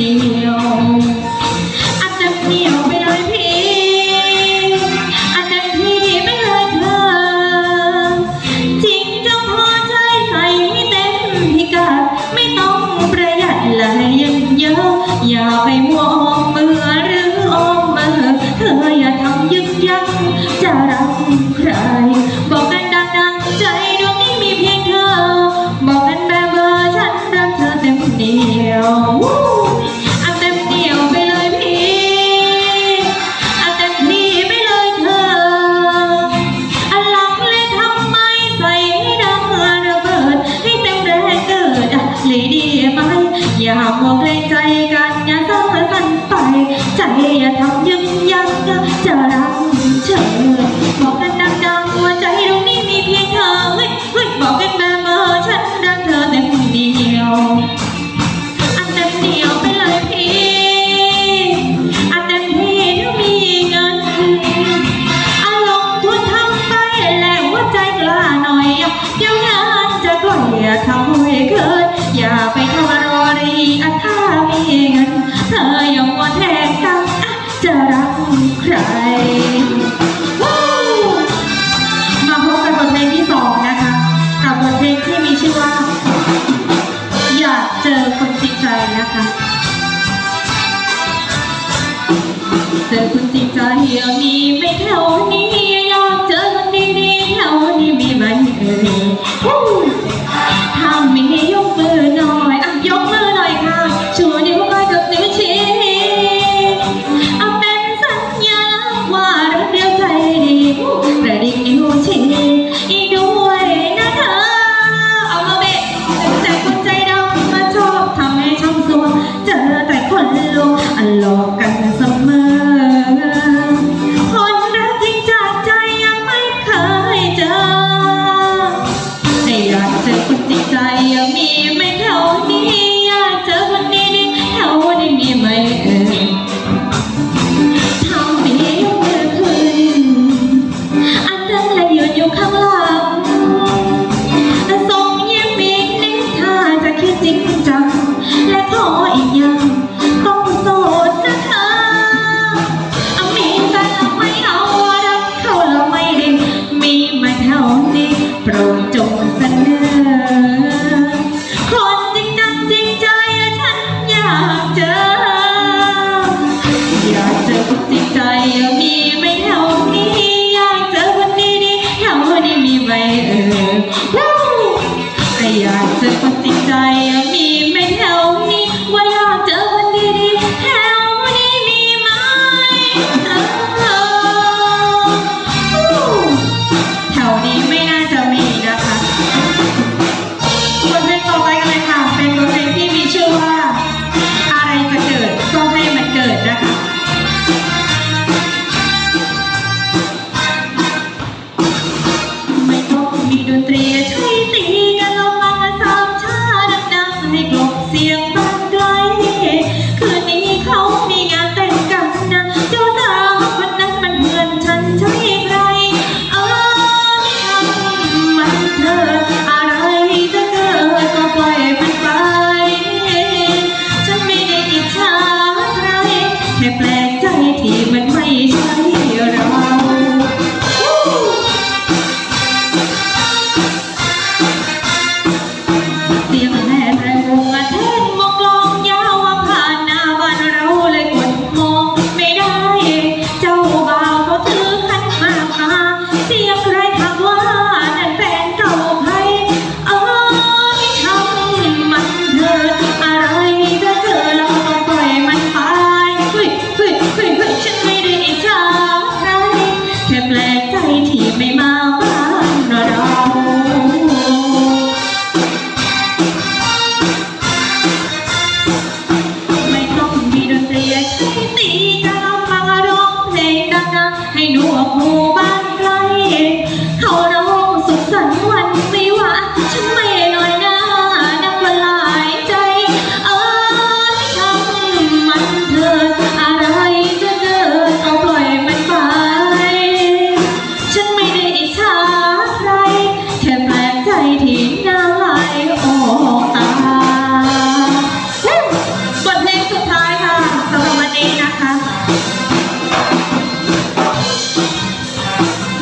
อาจจะเหนียวไปเลยพี่อาจจะพี่ไปเลยเธอจริงก็พอใจใส่ให้เต็มพิกัดไม่ต้องประหยัดเลยยังเยอะ อย่าไปมอง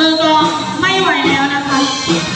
มือกองไม่ไหวแล้วนะคะ